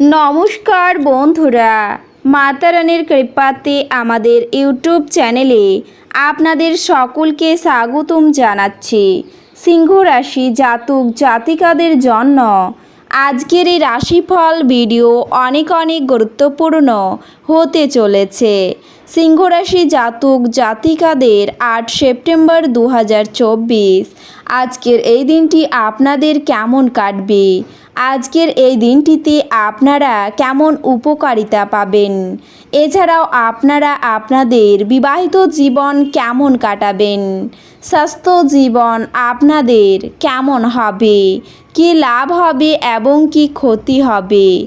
নমস্কার বন্ধুরা মাতারানির কৃপাতে আমাদের ইউটিউব চ্যানেলে আপনাদের সকলকে স্বাগতম জানাচ্ছি। সিংহ রাশি জাতক জাতিকাদের জন্য আজকের এই রাশিফল ভিডিও অনেক অনেক গুরুত্বপূর্ণ হতে চলেছে। সিংহ রাশি জাতক জাতিকাদের আট সেপ্টেম্বর দু হাজার চব্বিশ। আজকের এই দিনটি আপনাদের কেমন কাটবে? আজকের এই দিনটিতে আপনারা কেমন উপকারিতা পাবেন? এছাড়াও আপনারা আপনাদের বিবাহিত জীবন কেমন কাটাবেন? স্বাস্থ্য জীবন আপনাদের কেমন হবে? কি লাভ হবে এবং কি ক্ষতি হবে?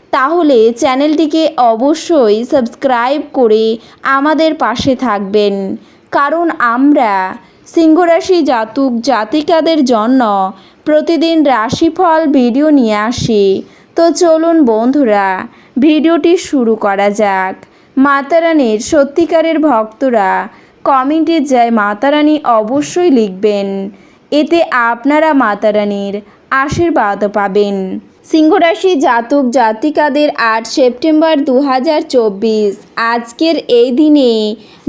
তাহলে চ্যানেলটিকে অবশ্যই সাবস্ক্রাইব করে আমাদের পাশে থাকবেন। কারণ আমরা সিংহরাশি জাতক জাতিকাদের জন্য প্রতিদিন রাশিফল ভিডিও নিয়ে আসি। তো চলুন বন্ধুরা, ভিডিওটি শুরু করা যাক। মাতারানির সত্যিকারের ভক্তরা কমেন্টে যায় মাতারানি অবশ্যই লিখবেন। এতে আপনারা মাতারানীর আশীর্বাদ পাবেন। সিংহরাশি জাতক জাতিকাদের আট সেপ্টেম্বর দু হাজার চব্বিশ। আজকের এই দিনে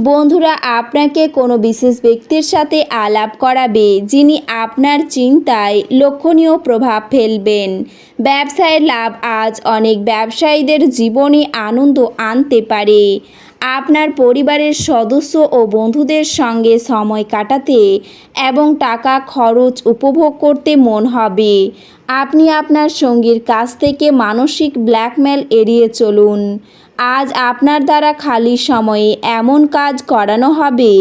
বন্ধুরা আপনাকে কোনো বিশেষ ব্যক্তির সাথে আলাপ করাবে যিনি আপনার চিন্তায় লক্ষণীয় প্রভাব ফেলবেন। ব্যবসায় লাভ আজ অনেক ব্যবসায়ীদের জীবনে আনন্দ আনতে পারে। আপনার পরিবারের সদস্য ও বন্ধুদের সঙ্গে সময় কাটাতে এবং টাকা খরচ উপভোগ করতে মন হবে। আপনি আপনার সঙ্গীর কাছ থেকে মানসিক ব্ল্যাকমেল এড়িয়ে চলুন। আজ আপনার দ্বারা খালি সময়ে এমন কাজ করানো হবে,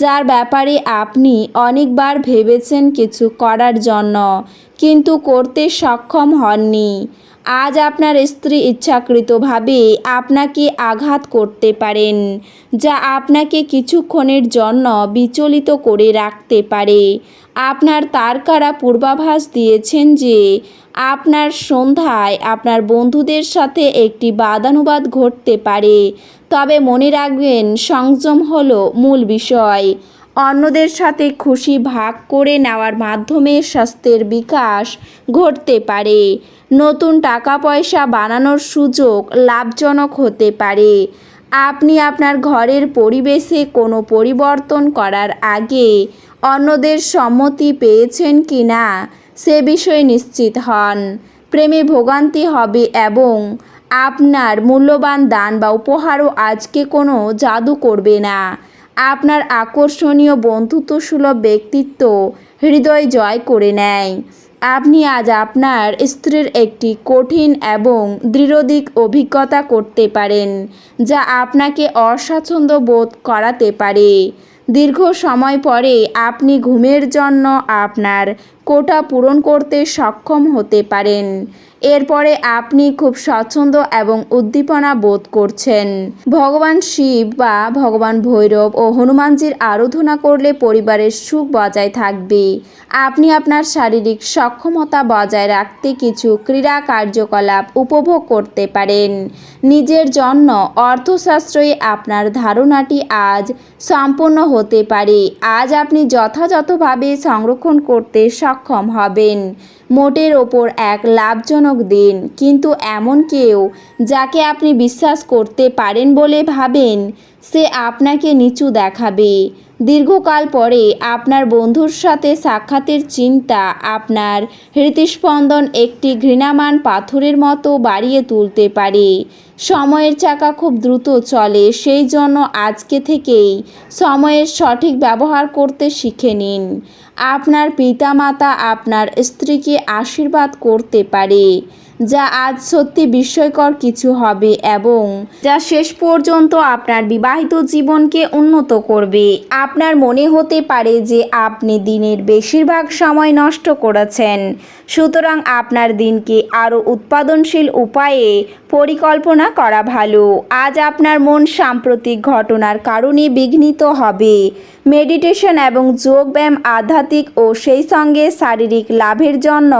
যার ব্যাপারে আপনি অনেকবার ভেবেছেন কিছু করার জন্য, কিন্তু করতে সক্ষম হননি। আজ আপনার স্ত্রী ইচ্ছাকৃতভাবে আপনাকে আঘাত করতে পারেন, যা আপনাকে কিছুক্ষণের জন্য বিচলিত করে রাখতে পারে। আপনার তারকারা পূর্বাভাস দিয়েছেন যে আপনার সন্ধ্যায় আপনার বন্ধুদের সাথে একটি বাদানুবাদ ঘটতে পারে। তবে মনে রাখবেন, সংযম হলো মূল বিষয়। অন্যদের সাথে খুশি ভাগ করে নেওয়ার মাধ্যমে স্বাস্থ্যের বিকাশ ঘটতে পারে। নতুন টাকা পয়সা বানানোর সুযোগ লাভজনক হতে পারে। আপনি আপনার ঘরের পরিবেশে কোনো পরিবর্তন করার আগে অন্যদের সম্মতি পেয়েছেন কি না, সে বিষয়ে নিশ্চিত হন। প্রেমে ভোগান্তি হবে এবং আপনার মূল্যবান দান বা উপহারও আজকে কোনো জাদু করবে না। আপনার আকর্ষণীয় বন্ধুত্বসুলভ ব্যক্তিত্ব হৃদয় জয় করে নেয়। আপনি আজ আপনার স্ত্রীর একটি কঠিন এবং দৃঢ়দিক অভিজ্ঞতা করতে পারেন, যা আপনাকে অস্বাচ্ছন্দ্য বোধ করাতে পারে। দীর্ঘ সময় পরে আপনি ঘুমের জন্য আপনার কোটা পূরণ করতে সক্ষম হতে পারেন। এরপরে আপনি খুব স্বচ্ছন্দ এবং উদ্দীপনা বোধ করছেন। ভগবান শিব বা ভগবান ভৈরব ও হনুমানজির আরাধনা করলে পরিবারের সুখ বজায় থাকবে। আপনি আপনার শারীরিক সক্ষমতা বজায় রাখতে কিছু ক্রীড়া কার্যকলাপ উপভোগ করতে পারেন। নিজের জন্য অর্থশাস্ত্রে আপনার ধারণাটি আজ সম্পূর্ণ হতে পারে। আজ আপনি যথাযথভাবে সংরক্ষণ করতে সক্ষম হবেন। মোটের ওপর এক লাভজনক দিন। কিন্তু এমন কেউ যাকে আপনি বিশ্বাস করতে পারেন বলে ভাবেন, সে আপনাকে নিচু দেখাবে। দীর্ঘকাল পরে আপনার বন্ধুর সাথে সাক্ষাতের চিন্তা আপনার হৃদস্পন্দন একটি ঘৃণামান পাথরের মতো বাড়িয়ে তুলতে পারে। সময়ের চাকা খুব দ্রুত চলে, সেই জন্য আজকে থেকেই সময়ের সঠিক ব্যবহার করতে শিখে নিন। আপনার পিতামাতা আপনার স্ত্রীকে আশীর্বাদ করতে পারে। যা আজ সত্যি বিস্ময়কর কিছু হবে এবং যা শেষ পর্যন্ত আপনার বিবাহিত জীবনকে উন্নত করবে। আপনার মনে হতে পারে যে আপনি দিনের বেশিরভাগ সময় নষ্ট করেছেন। সুতরাং আপনার দিনকে আরও উৎপাদনশীল উপায়ে পরিকল্পনা করা ভালো। আজ আপনার মন সাম্প্রতিক ঘটনার কারণে বিঘ্নিত হবে। মেডিটেশন এবং যোগব্যায়াম আধ্যাত্মিক ও সেই সঙ্গে শারীরিক লাভের জন্য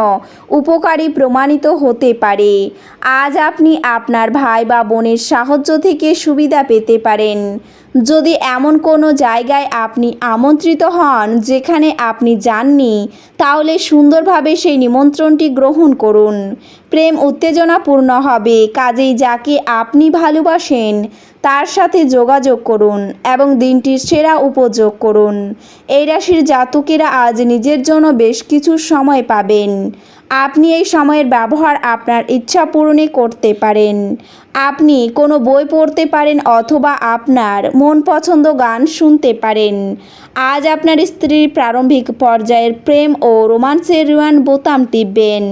উপকারী প্রমাণিত হতে পারে। আজ আপনি আপনার ভাই বা বোনের সাহায্য থেকে সুবিধা পেতে পারেন। যদি এমন কোনো জায়গায় আপনি আমন্ত্রিত হন যেখানে আপনি যাননি, তাহলে সুন্দরভাবে সেই নিমন্ত্রণটি গ্রহণ করুন। প্রেম উত্তেজনাপূর্ণ হবে, কাজেই যাকে আপনি ভালোবাসেন, তার সাথে যোগাযোগ করুন এবং দিনটির সেরা উপযোগ করুন। এই রাশির জাতকেরা আজ নিজের জন্য বেশ কিছু সময় পাবেন। আপনি এই সময়ের ব্যবহার আপনার ইচ্ছা পূরণে করতে পারেন। আপনি কোনো বই পড়তে পারেন অথবা আপনার মন পছন্দ গান শুনতে পারেন। আজ আপনার স্ত্রীর প্রারম্ভিক পর্যায়ের প্রেম ও রোমান্সের রুয়ান বোতাম টিপবেন।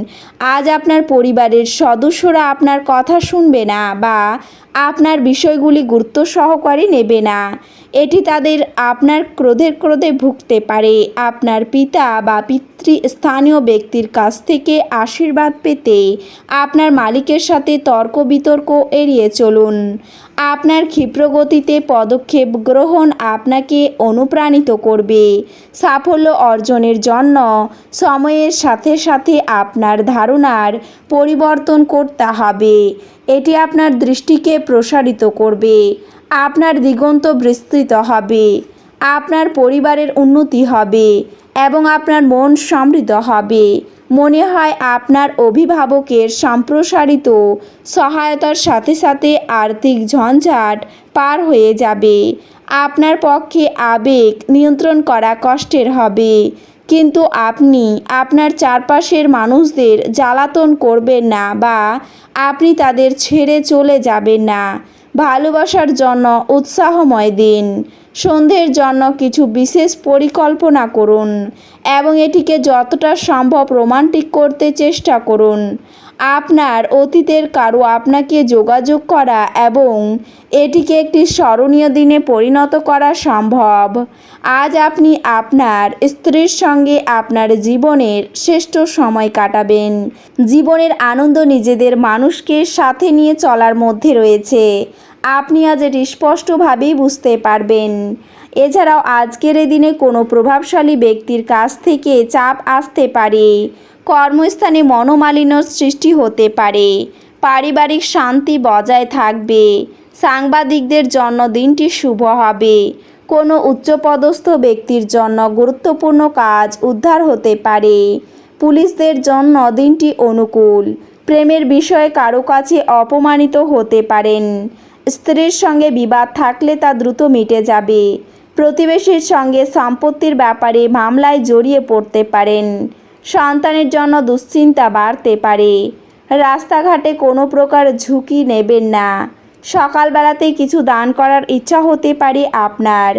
আজ আপনার পরিবারের সদস্যরা আপনার কথা শুনবে না বা আপনার বিষয়গুলি গুরুত্ব সহকারে নেবে না। এটি তাদের আপনার ক্রোধের ক্রোধে ভুগতে পারে। আপনার পিতা বা পিতৃ স্থানীয় ব্যক্তির কাছ থেকে আশীর্বাদ পেতে আপনার মালিকের সাথে তর্ক বিতর্ক এড়িয়ে চলুন। আপনার ক্ষিপ্রগতিতে পদক্ষেপ গ্রহণ আপনাকে অনুপ্রাণিত করবে। সাফল্য অর্জনের জন্য সময়ের সাথে সাথে আপনার ধারণার পরিবর্তন করতে হবে। এটি আপনার দৃষ্টিকে প্রসারিত করবে। আপনার দিগন্ত বিস্তৃত হবে। আপনার পরিবারের উন্নতি হবে এবং আপনার মন সমৃদ্ধ হবে। মনে হয় আপনার অভিভাবকের সম্প্রসারিত সহায়তার সাথে সাথে আর্থিক ঝঞ্ঝাট পার হয়ে যাবে। আপনার পক্ষে আবেগ নিয়ন্ত্রণ করা কষ্টের হবে। কিন্তু আপনি আপনার চারপাশের মানুষদের জ্বালাতন করবেন না বা আপনি তাদের ছেড়ে চলে যাবেন না। ভালোবাসার জন্য উৎসাহময় দিন। সন্ধ্যের জন্য কিছু বিশেষ পরিকল্পনা করুন এবং এটিকে যতটা সম্ভব রোমান্টিক করতে চেষ্টা করুন। আপনার অতীতের কারও আপনাকে যোগাযোগ করা এবং এটিকে একটি স্মরণীয় দিনে পরিণত করা সম্ভব। আজ আপনি আপনার স্ত্রীর সঙ্গে আপনার জীবনের শ্রেষ্ঠ সময় কাটাবেন। জীবনের আনন্দ নিজেদের মানুষকে সাথে নিয়ে চলার মধ্যে রয়েছে। আপনি আজ এটি স্পষ্টভাবেই বুঝতে পারবেন। এছাড়াও আজকের এই দিনে কোনো প্রভাবশালী ব্যক্তির কাছ থেকে চাপ আসতে পারে। কর্মস্থানে মনোমালিন্য সৃষ্টি হতে পারে। পারিবারিক শান্তি বজায় থাকবে। সাংবাদিকদের জন্য দিনটি শুভ হবে। কোনো উচ্চপদস্থ ব্যক্তির জন্য গুরুত্বপূর্ণ কাজ উদ্ধার হতে পারে। পুলিশদের জন্য দিনটি অনুকূল। প্রেমের বিষয়ে কারও কাছে অপমানিত হতে পারেন। স্ত্রীর সঙ্গে বিবাদ থাকলে তা দ্রুত মিটে যাবে। প্রতিবেশীর সঙ্গে সম্পত্তির ব্যাপারে মামলায় জড়িয়ে পড়তে পারেন। সন্তানের জন্য দুশ্চিন্তা বাড়তে পারে। রাস্তাঘাটে কোনো প্রকার ঝুঁকি নেবেন না। সকালবেলাতে কিছু দান করার ইচ্ছা হতে পারে আপনার।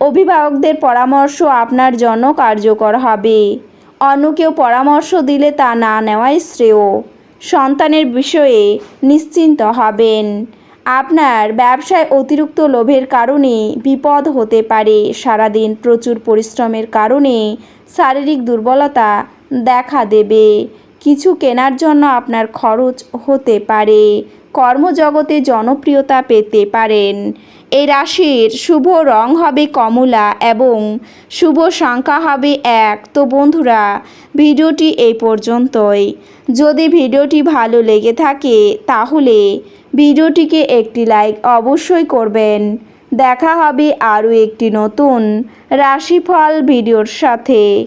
অভিভাবকদের পরামর্শ আপনার জন্য কার্যকর হবে। অন্য কেউ পরামর্শ দিলে তা না নেওয়াই শ্রেয়। সন্তানের বিষয়ে নিশ্চিন্ত হবেন। আপনার ব্যবসায় অতিরিক্ত লোভের কারণে বিপদ হতে পারে। সারাদিন প্রচুর পরিশ্রমের কারণে শারীরিক দুর্বলতা দেখা দেবে। কিছু কেনার জন্য আপনার খরচ হতে পারে। কর্মজগতে জনপ্রিয়তা পেতে পারেন। এই রাশির শুভ রং হবে কমলা এবং শুভ সংখ্যা হবে এক। তো বন্ধুরা, ভিডিওটি এই পর্যন্তই। যদি ভিডিওটি ভালো লেগে থাকে, তাহলে ভিডিওটিকে একটি লাইক অবশ্যই করবেন। দেখা হবে আরও একটি নতুন রাশিফল ভিডিওর সাথে।